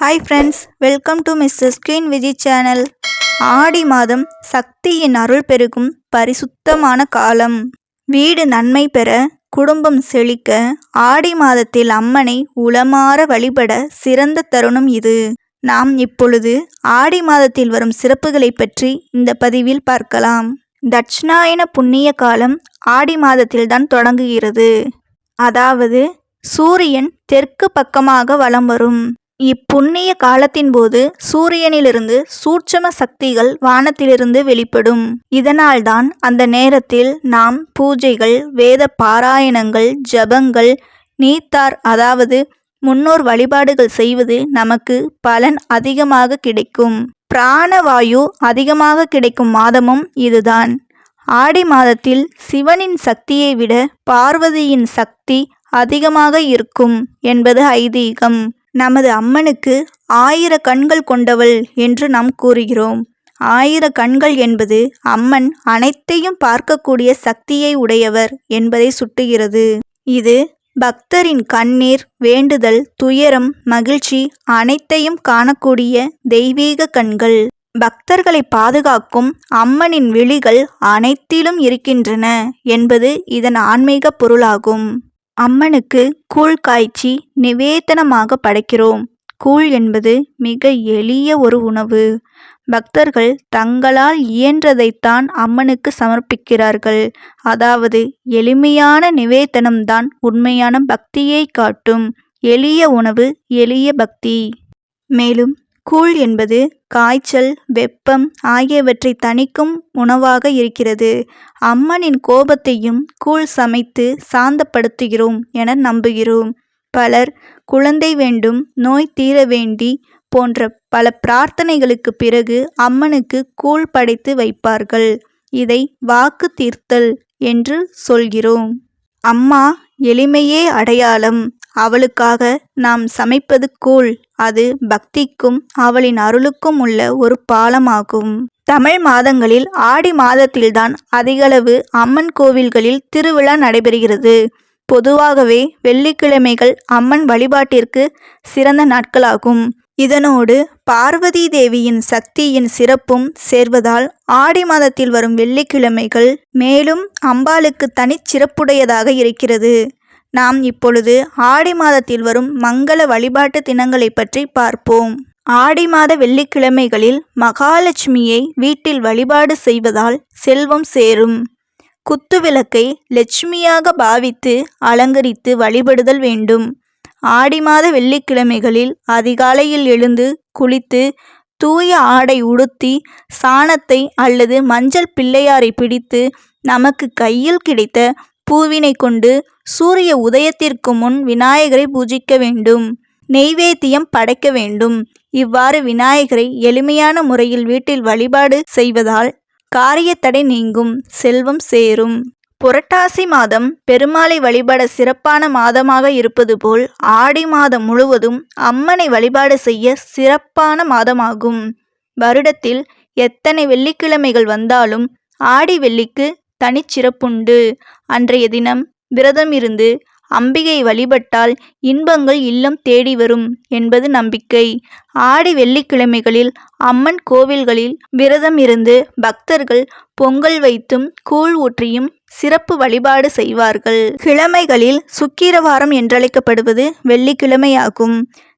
Hi friends welcome to mister screen Viji channel ஆடி மாதம் சக்தியின் அருள் பெருகும் பரிசுத்தமான காலம். வீடு நன்மை பெற குடும்பம் செழிக்க ஆடி மாதத்தில் அம்மனை உளமாற வழிபட சிறந்த தருணம் இது. நாம் இப்பொழுது ஆடி மாதத்தில் வரும் சிறப்புகளை பற்றி இந்த பதிவில் பார்க்கலாம். தட்சிணாயன புண்ணிய காலம் ஆடி மாதத்தில்தான் தொடங்குகிறது. அதாவது சூரியன் தெற்கு பக்கமாக வலம் வரும். இப்புண்ணிய காலத்தின் போது சூரியனிலிருந்து சூட்சம சக்திகள் வானத்திலிருந்து வெளிப்படும். இதனால்தான் அந்த நேரத்தில் நாம் பூஜைகள் வேத பாராயணங்கள் ஜபங்கள் நீத்தார் அதாவது முன்னோர் வழிபாடுகள் செய்வது நமக்கு பலன் அதிகமாக கிடைக்கும். பிராணவாயு அதிகமாக கிடைக்கும் மாதமும் இதுதான். ஆடி மாதத்தில் சிவனின் சக்தியை விட பார்வதியின் சக்தி அதிகமாக இருக்கும் என்பது ஐதீகம். நமது அம்மனுக்கு ஆயிர கண்கள் கொண்டவள் என்று நாம் கூறுகிறோம். ஆயிர கண்கள் என்பது அம்மன் அனைத்தையும் பார்க்கக்கூடிய சக்தியை உடையவர் என்பதை சுட்டுகிறது. இது பக்தரின் கண்ணீர் வேண்டுதல் துயரம் மகிழ்ச்சி அனைத்தையும் காணக்கூடிய தெய்வீக கண்கள். பக்தர்களை பாதுகாக்கும் அம்மனின் விழிகள் அனைத்திலும் இருக்கின்றன என்பது இதன் ஆன்மீக பொருளாகும். அம்மனுக்கு கூழ் காய்ச்சி நிவேதனமாக படைக்கிறோம். கூழ் என்பது மிக எளிய ஒரு உணவு. பக்தர்கள் தங்களால் இயன்றதைத்தான் அம்மனுக்கு சமர்ப்பிக்கிறார்கள். அதாவது எளிமையான நிவேதனம்தான் உண்மையான பக்தியை காட்டும். எளிய உணவு எளிய பக்தி. மேலும் கூழ் என்பது காய்ச்சல் வெப்பம் ஆகியவற்றை தணிக்கும் உணவாக இருக்கிறது. அம்மனின் கோபத்தையும் கூழ் சமைத்து சாந்தப்படுத்துகிறோம் என நம்புகிறோம். பலர் குழந்தை வேண்டும் நோய் தீர வேண்டி போன்ற பல பிரார்த்தனைகளுக்கு பிறகு அம்மனுக்கு கூழ் படைத்து வைப்பார்கள். இதை வாக்கு தீர்த்தல் என்று சொல்கிறோம். அம்மா எளிமையே அடையாளம். அவளுக்காக நாம் சமைப்பது கூழ். அது பக்திக்கும் அவளின் அருளுக்கும் உள்ள ஒரு பாலமாகும். தமிழ் மாதங்களில் ஆடி மாதத்தில்தான் அதிகளவு அம்மன் கோவில்களில் திருவிழா நடைபெறுகிறது. பொதுவாகவே வெள்ளிக்கிழமைகள் அம்மன் வழிபாட்டிற்கு சிறந்த நாட்களாகும். இதனோடு பார்வதி தேவியின் சக்தியின் சிறப்பும் சேர்வதால் ஆடி மாதத்தில் வரும் வெள்ளிக்கிழமைகள் மேலும் அம்பாளுக்கு தனிச்சிறப்புடையதாக இருக்கிறது. நாம் இப்பொழுது ஆடி மாதத்தில் வரும் மங்கள வழிபாட்டு தினங்களை பற்றி பார்ப்போம். ஆடி மாத வெள்ளிக்கிழமைகளில் மகாலட்சுமியை வீட்டில் வழிபாடு செய்வதால் செல்வம் சேரும். குத்துவிளக்கை லட்சுமியாக பாவித்து அலங்கரித்து வழிபடுதல் வேண்டும். ஆடி மாத வெள்ளிக்கிழமைகளில் அதிகாலையில் எழுந்து குளித்து தூய ஆடை உடுத்தி சாணத்தை அல்லது மஞ்சள் பிள்ளையாரை பிடித்து நமக்கு கையில் கிடைத்த பூவினை கொண்டு சூரிய உதயத்திற்கு முன் விநாயகரை பூஜிக்க வேண்டும். நெய்வேத்தியம் படைக்க வேண்டும். இவ்வாறு விநாயகரை எளிமையான முறையில் வீட்டில் வழிபாடு செய்வதால் காரியத்தடை நீங்கும் செல்வம் சேரும். புரட்டாசி மாதம் பெருமாளை வழிபட சிறப்பான மாதமாக இருப்பது போல் ஆடி மாதம் முழுவதும் அம்மனை வழிபாடு செய்ய சிறப்பான மாதமாகும். வருடத்தில் எத்தனை வெள்ளிக்கிழமைகள் வந்தாலும் ஆடி வெள்ளிக்கு தனிச்சிறப்புண்டு அன்றைய தினம் விரதம் இருந்து அம்பிகை வழிபட்டால் இன்பங்கள் இல்லம் தேடி வரும் என்பது நம்பிக்கை. ஆடி வெள்ளிக்கிழமைகளில் அம்மன் கோவில்களில் விரதம் இருந்து பக்தர்கள் பொங்கல் வைத்தும் கூழ் ஊற்றியும் சிறப்பு வழிபாடு செய்வார்கள். கிழமைகளில் சுக்கிரவாரம் என்றழைக்கப்படுவது வெள்ளிக்கிழமையாகும்.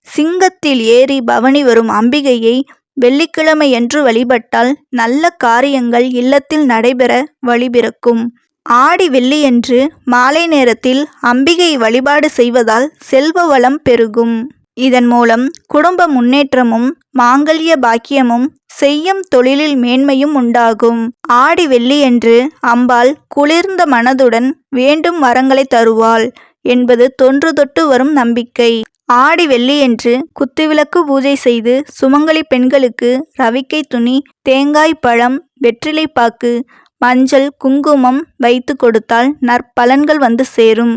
சிங்கத்தில் ஏறி பவனி வரும் அம்பிகையை வெள்ளிக்கிழமை என்று வழிபட்டால் நல்ல காரியங்கள் இல்லத்தில் நடைபெற வழிபிறக்கும் ஆடி வெள்ளியன்று மாலை நேரத்தில் அம்பிகை வழிபாடு செய்வதால் செல்வ வளம் பெருகும். இதன் மூலம் குடும்ப முன்னேற்றமும் மாங்கல்ய பாக்கியமும் செய்யும் தொழிலில் மேன்மையும் உண்டாகும். ஆடி வெள்ளியன்று அம்பாள் குளிர்ந்த மனதுடன் வேண்டும் வரங்களை தருவாள் என்பது தொன்று தொட்டு வரும் நம்பிக்கை. ஆடி வெள்ளியன்று குத்துவிளக்கு பூஜை செய்து சுமங்கலி பெண்களுக்கு ரவிக்கை துணி தேங்காய் பழம் வெற்றிலைப்பாக்கு மஞ்சள் குங்குமம் வைத்து கொடுத்தால் நற்பலன்கள் வந்து சேரும்.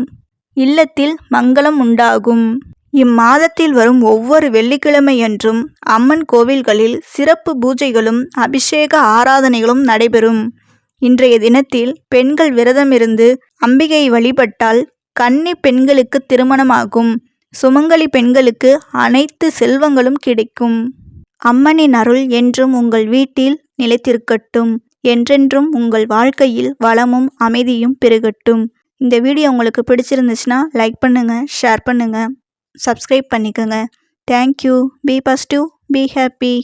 இல்லத்தில் மங்களம் உண்டாகும். இம்மாதத்தில் வரும் ஒவ்வொரு வெள்ளிக்கிழமையன்றும் அம்மன் கோவில்களில் சிறப்பு பூஜைகளும் அபிஷேக ஆராதனைகளும் நடைபெறும். இன்றைய தினத்தில் பெண்கள் விரதமிருந்து அம்பிகை வழிபட்டால் கன்னி பெண்களுக்கு திருமணமாகும். சுமங்கலி பெண்களுக்கு அனைத்து செல்வங்களும் கிடைக்கும். அம்மனின் அருள் என்றும் உங்கள் வீட்டில் நிலைத்திருக்கட்டும். என்றென்றும் உங்கள் வாழ்க்கையில் வளமும் அமைதியும் பெருகட்டும். இந்த வீடியோ உங்களுக்கு பிடிச்சிருந்துச்சுன்னா லைக் பண்ணுங்கள் ஷேர் பண்ணுங்கள் சப்ஸ்கிரைப் பண்ணிக்கோங்க. Thank you be positive be happy